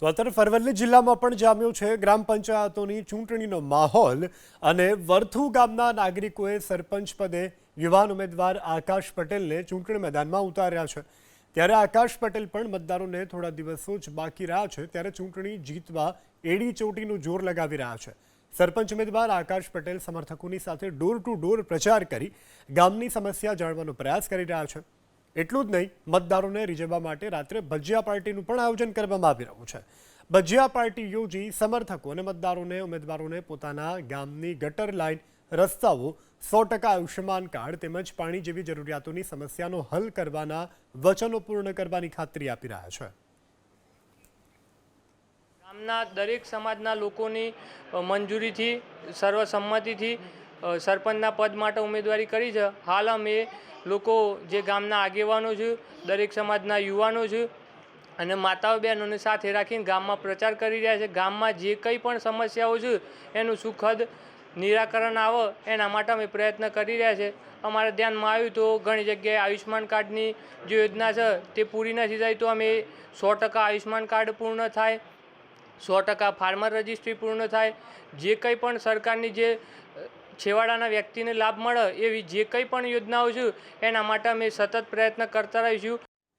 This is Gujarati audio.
તો તરફ અરવલ્લી જિલ્લામાં પણ જામ્યો છે. ગ્રામ પંચાયતોની ચૂંટણીનો માહોલ અને વરથુ ગામના નાગરિકોએ સરપંચ પદે યુવાન ઉમેદવાર આકાશ પટેલને ચૂંટણી મેદાનમાં ઉતાર્યા છે. ત્યારે આકાશ પટેલ પણ મતદારોને થોડા દિવસો જ બાકી રહ્યા છે. ત્યારે ચૂંટણી જીતવા એડી ચોટીનું જોર લગાવી રહ્યા છે. સરપંચ ઉમેદવાર આકાશ પટેલ સમર્થકોની સાથે ડોર ટુ ડોર પ્રચાર કરી ગામની સમસ્યા જાણવાનો પ્રયાસ કરી રહ્યા છે. એટલું જ નહીં, મતદારોને રીઝવવા માટે રાત્રે ભજીયા પાર્ટીનું પણ આયોજન કરવામાં આવી રહ્યું છે. ભજીયા પાર્ટી યોજી સમર્થકો અને મતદારોને, ઉમેદવારોને પોતાના ગામની ગટર લાઇન, રસ્તાઓ, સો ટકા આયુષ્યમાન કાર્ડ તેમજ પાણી જેવી જરૂરિયાતોની સમસ્યાનો હલ કરવાના વચનો પૂર્ણ કરવાની ખાતરી આપી રહ્યા છે. ગામના દરેક સમાજના લોકોની મંજૂરીથી, સર્વસંમતિથી સરપંચના પદ માટે ઉમેદવારી કરી છે. હાલ અમે લોકો જે ગામના આગેવાનો છે, દરેક સમાજના યુવાનો છે અને માતાઓ બહેનોને સાથે રાખીને ગામમાં પ્રચાર કરી રહ્યા છે. ગામમાં જે કંઈ પણ સમસ્યાઓ છે, એનું સુખદ નિરાકરણ આવે, એના માટે અમે પ્રયત્ન કરી રહ્યા છે. અમારા ધ્યાનમાં આવ્યું તો ઘણી જગ્યાએ આયુષ્યમાન કાર્ડની જે યોજના છે, તે પૂરી નથી થઈ તો અમે સો ટકા આયુષ્યમાન કાર્ડ પૂર્ણ થાય, સો ટકા ફાર્મર રજિસ્ટ્રી પૂર્ણ થાય. જે કંઈ પણ સરકારની જે છેવાડાના વ્યક્તિને લાભ મળે એવી જે કંઈ પણ યોજનાઓ છે, એના માટે અમે સતત પ્રયત્ન કરતા રહીશું.